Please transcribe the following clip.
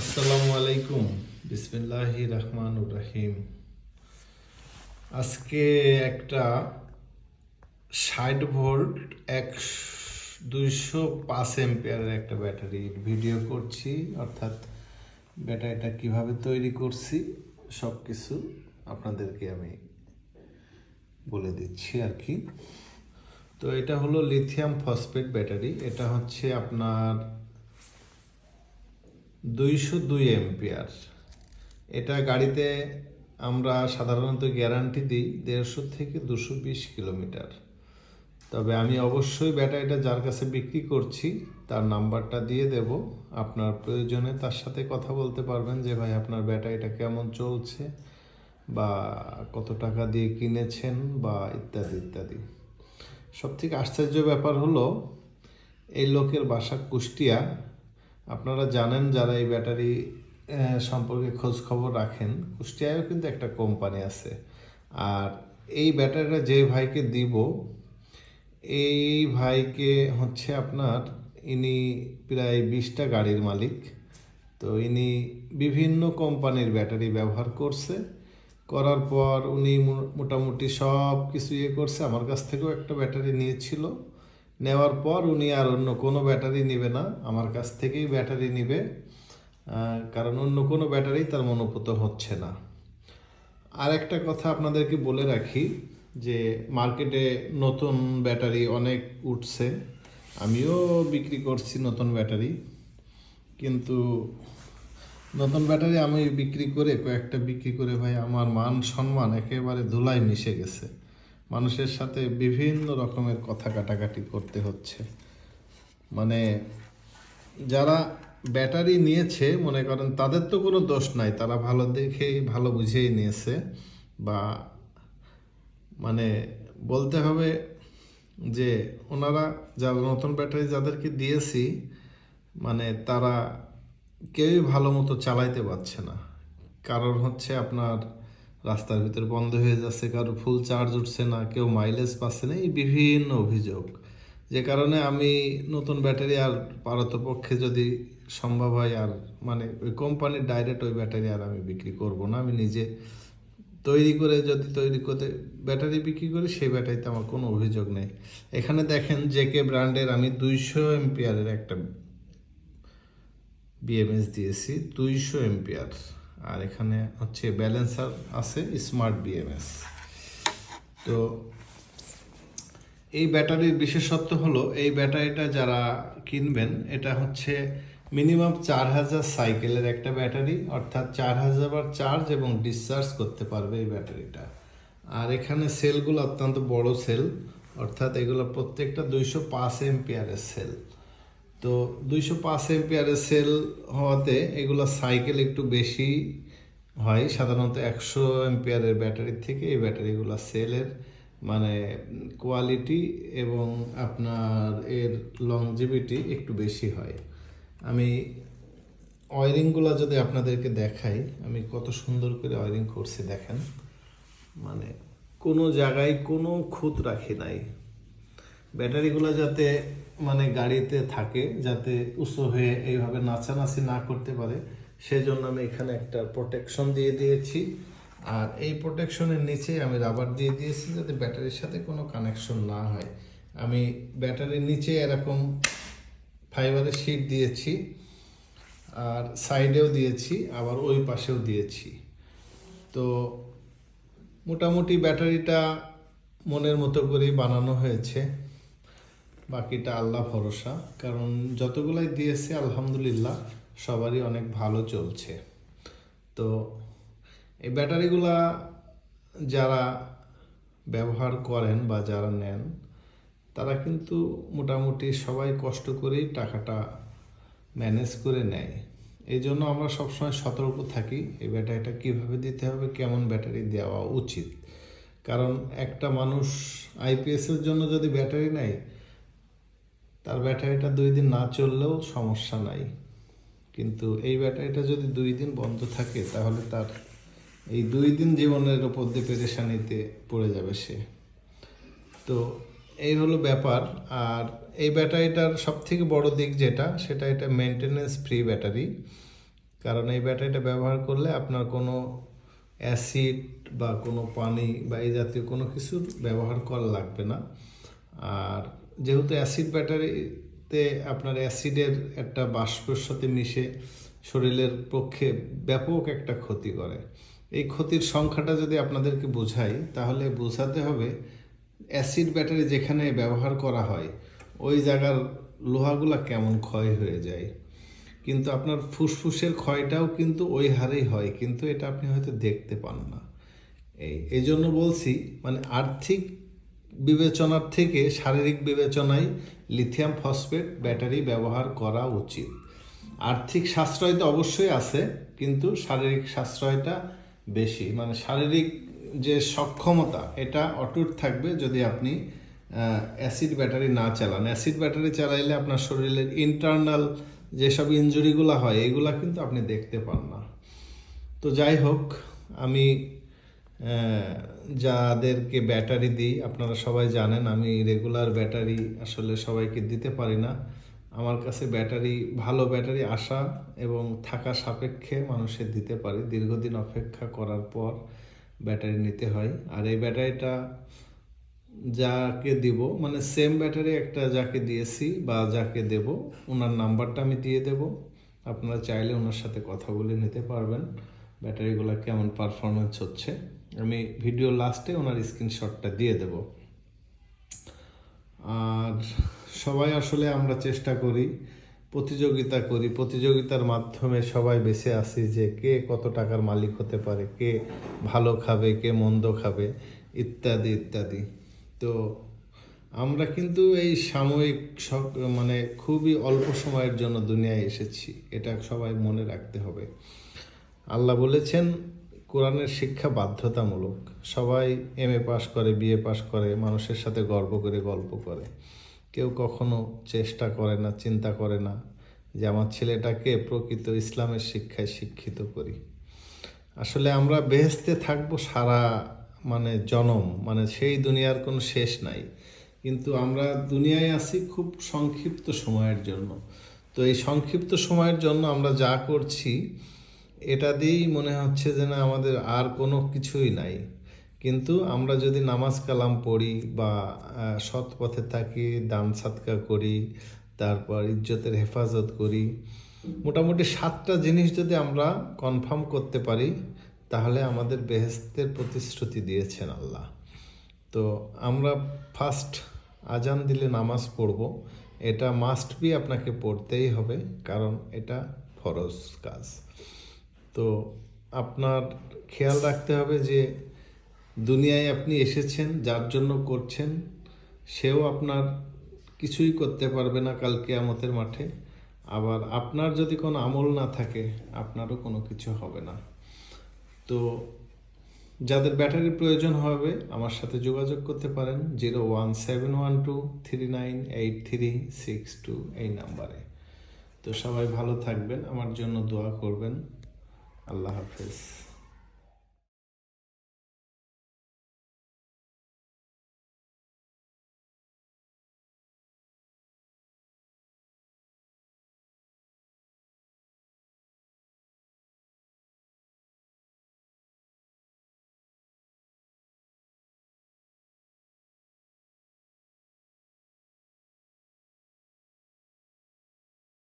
আসসালামু আলাইকুম। বিসমিল্লাহি রহমান রহিম। আজকে একটা ষাট ভোল্ট এক দুইশো পাঁচ এম্পিয়ারের একটা ব্যাটারির ভিডিও করছি, অর্থাৎ ব্যাটারিটা কীভাবে তৈরি করছি সব কিছু আপনাদেরকে আমি বলে দিচ্ছি আর কি। তো এটা হলো লিথিয়াম ফসফেট ব্যাটারি। এটা হচ্ছে আপনার দুইশো দুই এম্পিয়ার এটা গাড়িতে আমরা সাধারণত গ্যারান্টি দিই দেড়শো থেকে দুশো বিশ কিলোমিটার। তবে আমি অবশ্যই ব্যাটারিটা যার কাছে বিক্রি করছি, তার নাম্বারটা দিয়ে দেব। আপনার প্রয়োজনে তার সাথে কথা বলতে পারবেন যে, ভাই, আপনার ব্যাটারিটা কেমন চলছে বা কত টাকা দিয়ে কিনেছেন? বা ইত্যাদি ইত্যাদি। সবথেকে আশ্চর্য ব্যাপার হলো, এই লোকের বাসা কুষ্টিয়া আপনারা জানেন যারা এই ব্যাটারি সম্পর্কে খোঁজ খবর রাখেন, কুষ্টিয়ায়ও কিন্তু একটা কোম্পানি আছে। আর এই ব্যাটারিটা যে ভাইকে দিব, এই ভাইকে হচ্ছে আপনার, ইনি প্রায় বিশটা গাড়ির মালিক। তো ইনি বিভিন্ন কোম্পানির ব্যাটারি ব্যবহার করছে। করার পর উনি মোটামুটি সব কিছু ইয়ে করছে। আমার কাছ থেকেও একটা ব্যাটারি নিয়েছিল। নেওয়ার পর উনি আর অন্য কোনো ব্যাটারি নেবে না, আমার কাছ থেকেই ব্যাটারি নেবে কারণ অন্য কোনো ব্যাটারি তার মনোপুত হচ্ছে না। আর একটা কথা আপনাদেরকে বলে রাখি যে মার্কেটে নতুন ব্যাটারি অনেক উঠছে, আমিও বিক্রি করছি নতুন ব্যাটারি, কিন্তু নতুন ব্যাটারি আমি বিক্রি করে কয়েকটা বিক্রি করে ভাই আমার মান সম্মান একেবারে ধুলায় মিশে গেছে। মানুষের সাথে বিভিন্ন রকমের কথা কাটাকাটি করতে হচ্ছে। মানে যারা ব্যাটারি নিয়েছে, মনে করেন তাদের তো কোনো দোষ নাই, তারা ভালো দেখেই, ভালো বুঝেই নিয়েছে বা মানে বলতে হবে যে ওনারা যারা নতুন ব্যাটারি যাদেরকে দিয়েছি মানে তারা কেউই ভালো মতো চালাইতে পারছে না। কারণ হচ্ছে আপনার রাস্তার ভিতর বন্ধ হয়ে যাচ্ছে, কারও ফুল চার্জ উঠছে না, কেউ মাইলেজ পাচ্ছে না, এই বিভিন্ন অভিযোগ। যে কারণে আমি নতুন ব্যাটারি আর পারতপক্ষে যদি সম্ভব হয় আর মানে ওই কোম্পানির ডাইরেক্ট ওই ব্যাটারি আর আমি বিক্রি করব না, আমি নিজে তৈরি করে যদি তৈরি করতে ব্যাটারি বিক্রি করি, সেই ব্যাটারিতে আমার কোনো অভিযোগ নেই। এখানে দেখেন জেকে ব্র্যান্ডের আমি দুইশো এমপিয়ারের একটা বিএমএস দিয়েছি, দুইশো এমপিয়ার আর এখানে হচ্ছে ব্যালেন্সার আছে স্মার্ট বিএমএস তো এই ব্যাটারির বিশেষত্ব হলো, এই ব্যাটারিটা যারা কিনবেন, এটা হচ্ছে মিনিমাম চার হাজার সাইকেলের একটা ব্যাটারি, অর্থাৎ চার হাজার বার চার্জ এবং ডিসচার্জ করতে পারবে এই ব্যাটারিটা। আর এখানে সেলগুলো অত্যন্ত বড় সেল অর্থাৎ এগুলো প্রত্যেকটা দুইশো পাঁচ এমপিয়ারের সেল তো দুইশো পাঁচ এমপিয়ারের সেল হওয়াতে এগুলো সাইকেল একটু বেশি হয়। সাধারণত একশো এমপিয়ারের ব্যাটারির থেকে এই ব্যাটারিগুলো সেলের মানে কোয়ালিটি এবং আপনার এর লংজিভিটি একটু বেশি হয়। আমি ওয়ারিংগুলো যদি আপনাদেরকে দেখাই, আমি কত সুন্দর করে ওয়ারিং করছি দেখেন। মানে কোনো জায়গায় কোনো খুঁত রাখি নাই। ব্যাটারিগুলো যাতে মানে গাড়িতে থাকে, যাতে উঁচু হয়ে এইভাবে নাচানাচি না করতে পারে, সেজন্য আমি এখানে একটা প্রোটেকশন দিয়ে দিয়েছি। আর এই প্রোটেকশনের নিচে আমি রাবার দিয়ে দিয়েছি যাতে ব্যাটারির সাথে কোনো কানেকশন না হয়। আমি ব্যাটারির নিচে এরকম ফাইবারের শিট দিয়েছি, আর সাইডেও দিয়েছি, আবার ওই পাশেও দিয়েছি। তো মোটামুটি ব্যাটারিটা মনের মতো করেই বানানো হয়েছে। বাকিটা আল্লাহ ভরসা। কারণ যতগুলাই দিয়েছে, আলহামদুলিল্লাহ, সবারই অনেক ভালো চলছে। তো এই ব্যাটারিগুলা যারা ব্যবহার করেন বা যারা নেন, তারা কিন্তু মোটামুটি সবাই কষ্ট করেই টাকাটা ম্যানেজ করে নেয়। এই জন্য আমরা সবসময় সতর্ক থাকি, এই ব্যাটারিটা কীভাবে দিতে হবে, কেমন ব্যাটারি দেওয়া উচিত। কারণ একটা মানুষ আইপিএসের জন্য যদি ব্যাটারি নেয় তার ব্যাটারিটা দুই দিন না চললেও সমস্যা নাই। কিন্তু এই ব্যাটারিটা যদি দুই দিন বন্ধ থাকে, তাহলে তার এই দুই দিন জীবনের ওপর দিয়ে পেরেশানিতে পড়ে যাবে সে। তো এই হলো ব্যাপার। আর এই ব্যাটারিটার সব থেকে বড় দিক যেটা, সেটা এটা মেনটেনেন্স ফ্রি ব্যাটারি। কারণ এই ব্যাটারিটা ব্যবহার করলে আপনার কোনো অ্যাসিড বা কোনো পানি বা এই জাতীয় কোনো কিছুর ব্যবহার করা লাগবে না। আর যেহেতু অ্যাসিড ব্যাটারিতে আপনার অ্যাসিডের একটা বাষ্পের সাথে মিশে শরীরের পক্ষে ব্যাপক একটা ক্ষতি করে। এই ক্ষতির সংখ্যাটা যদি আপনাদেরকে বোঝাই, তাহলে বোঝাতে হবে অ্যাসিড ব্যাটারি যেখানে ব্যবহার করা হয়, ওই জায়গার লোহাগুলা কেমন ক্ষয় হয়ে যায়। কিন্তু আপনার ফুসফুসের ক্ষয়টাও কিন্তু ওই হারেই হয়, কিন্তু এটা আপনি হয়তো দেখতে পান না। এই এই জন্য বলছি মানে আর্থিক বিবেচনার থেকে শারীরিক বিবেচনায় লিথিয়াম ফসফেট ব্যাটারি ব্যবহার করা উচিত। আর্থিক সাশ্রয় তো অবশ্যই আছে, কিন্তু শারীরিক সাশ্রয়টা বেশি। মানে শারীরিক যে সক্ষমতা, এটা অটুট থাকবে যদি আপনি অ্যাসিড ব্যাটারি না চালান। অ্যাসিড ব্যাটারি চালাইলে আপনার শরীরের ইন্টারনাল যেসব ইনজুরিগুলো হয়, এগুলা কিন্তু আপনি দেখতে পান না। তো যাই হোক, আমি যাদেরকে ব্যাটারি দিই, আপনারা সবাই জানেন আমি রেগুলার ব্যাটারি আসলে সবাইকে দিতে পারি না। আমার কাছে ব্যাটারি, ভালো ব্যাটারি আসা এবং থাকা সাপেক্ষে মানুষের দিতে পারি। দীর্ঘদিন অপেক্ষা করার পর ব্যাটারি নিতে হয়। আর এই ব্যাটারিটা যাকে দিব মানে সেম ব্যাটারি একটা যাকে দিয়েছি বা যাকে দেব, ওনার নাম্বারটা আমি দিয়ে দেব। আপনারা চাইলে ওনার সাথে কথা বলে নিতে পারবেন। ব্যাটারিগুলো কেমন পারফরমেন্স হচ্ছে। আমি ভিডিও লাস্টে ওনার স্ক্রিনশটটা দিয়ে দেব। আর সবাই আসলে আমরা চেষ্টা করি, প্রতিযোগিতা করি, প্রতিযোগিতার মাধ্যমে সবাই বেছে আসি যে কে কত টাকার মালিক হতে পারে, কে ভালো খাবে, কে মন্দ খাবে, ইত্যাদি ইত্যাদি। তো আমরা কিন্তু এই সাময়িক মানে খুবই অল্প সময়ের জন্য দুনিয়ায় এসেছি, এটা সবাই মনে রাখতে হবে। আল্লাহ বলেছেন কোরআনের শিক্ষা বাধ্যতামূলক। সবাই এম এ পাশ করে বিএ পাশ করে, মানুষের সাথে গর্ব করে, গল্প করে। কেউ কখনো চেষ্টা করে না, চিন্তা করে না যে আমার ছেলেটাকে প্রকৃত ইসলামের শিক্ষায় শিক্ষিত করি। আসলে আমরা বেহেস্তে থাকব সারা মানে জনম মানে সেই দুনিয়ার কোনো শেষ নাই। কিন্তু আমরা দুনিয়ায় আছি খুব সংক্ষিপ্ত সময়ের জন্য। তো এই সংক্ষিপ্ত সময়ের জন্য আমরা যা করছি এটা দিয়েই মনে হচ্ছে যে না আমাদের আর কোনো কিছুই নাই। কিন্তু আমরা যদি নামাজ কালাম পড়ি বা সৎ পথে থাকি, দান সাতকা করি, তারপর ইজ্জতের হেফাজত করি, মোটামুটি সাতটা জিনিস যদি আমরা কনফার্ম করতে পারি, তাহলে আমাদের বেহেস্তের প্রতিশ্রুতি দিয়েছেন আল্লাহ। তো আমরা ফার্স্ট আজান দিলে নামাজ পড়ব। এটা মাস্ট বি আপনাকে পড়তেই হবে, কারণ এটা ফরজ কাজ। তো আপনার খেয়াল রাখতে হবে যে দুনিয়ায় আপনি এসেছেন, যার জন্য করছেন, সেও আপনার কিছুই করতে পারবে না কাল কেয়ামতের মাঠে। আবার আপনার যদি কোনো আমল না থাকে, আপনারও কোনো কিছু হবে না। তো যাদের ব্যাটারি প্রয়োজন হবে, আমার সাথে যোগাযোগ করতে পারেন zero one seven one two three nine eight three six two এই নাম্বারে। তো সবাই ভালো থাকবেন, আমার জন্য দোয়া করবেন। আল্লাহ হাফেজ।